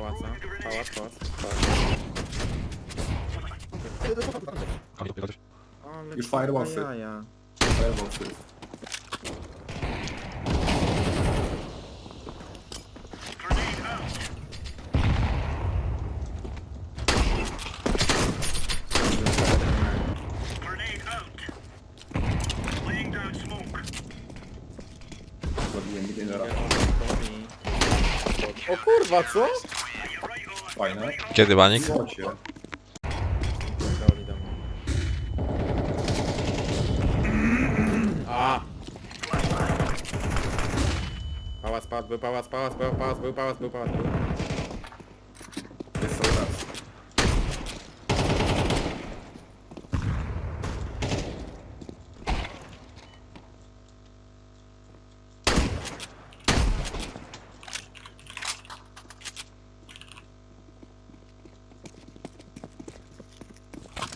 pałaca. Pałac, pałac. Ale Już kurwa firewallsy. jaja. Firewallsy. Zabiłem milionera. O kurwa, co? Fajne. Kiedy banik? Złocie. A! Pałac padł, był pałac, pałac, był pałac, był pałac, był pałac, był. Jest cały raz.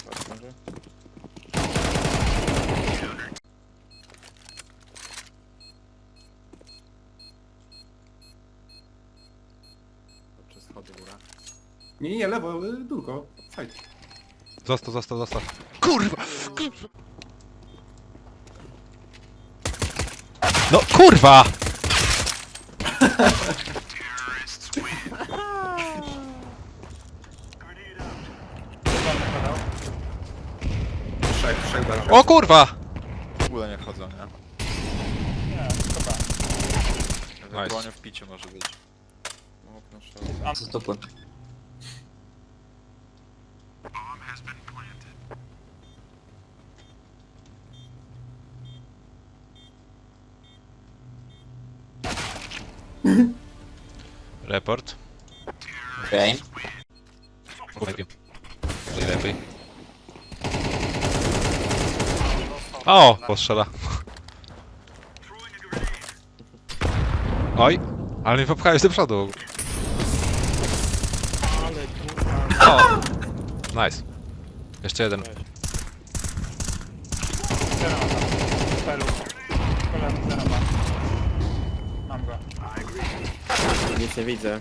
Pałac może? Schody góra. Nie, nie, lewo, y, dulko. Fajnie. Zostaw, zostaw, zostaw. Kurwa! kurwa. No kurwa! Trzech, trzech dalej. O kurwa! W ogóle nie chodzą, nie? Nie, chyba. Ewentualnie w picie może być. Okno szło. Stopłem. Report. Okej. Lepiej. Lepiej. O! Postrzela. Oj! Ale mnie popchałeś do przodu. Ale kurwa. O! Nice. Jeszcze jeden. Zero ma tam. Pelu. Kolem zero ma. Mam go. Nic nie widzę.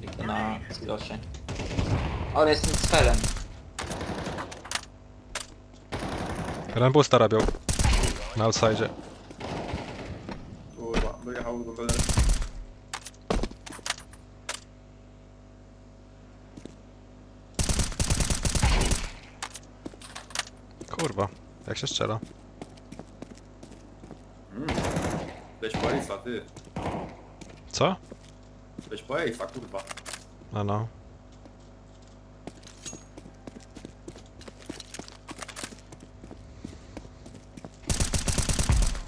Tylko na silosie. Ale jestem z felem. Rambusta robią. Na outside. Dojechał do tyle. Kurwa. Jak się strzela? Leć po Ace'a, ty. Co? Leć po Ace'a, kurwa. No no.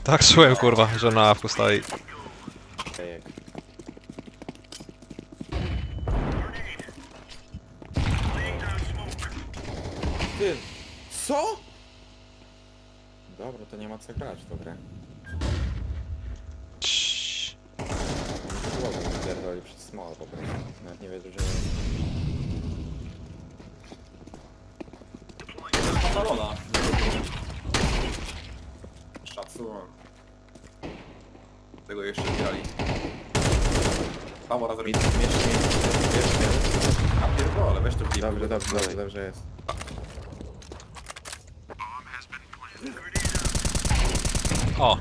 Tak czułem kurwa, że na awku stoi. Ty, co? Dobra, to nie ma co grać w tą grę. Ciii. Głowę mi pierdoli przez small po prostu. Nawet nie wiedział, że... Kontrola. Szacun. Tego jeszcze nie grali. Paweł razem. Mid, mid, mid, mid, mid. A pierdolę, weź to klip. Dobrze, dobrze, dobrze, dobrze jest. O!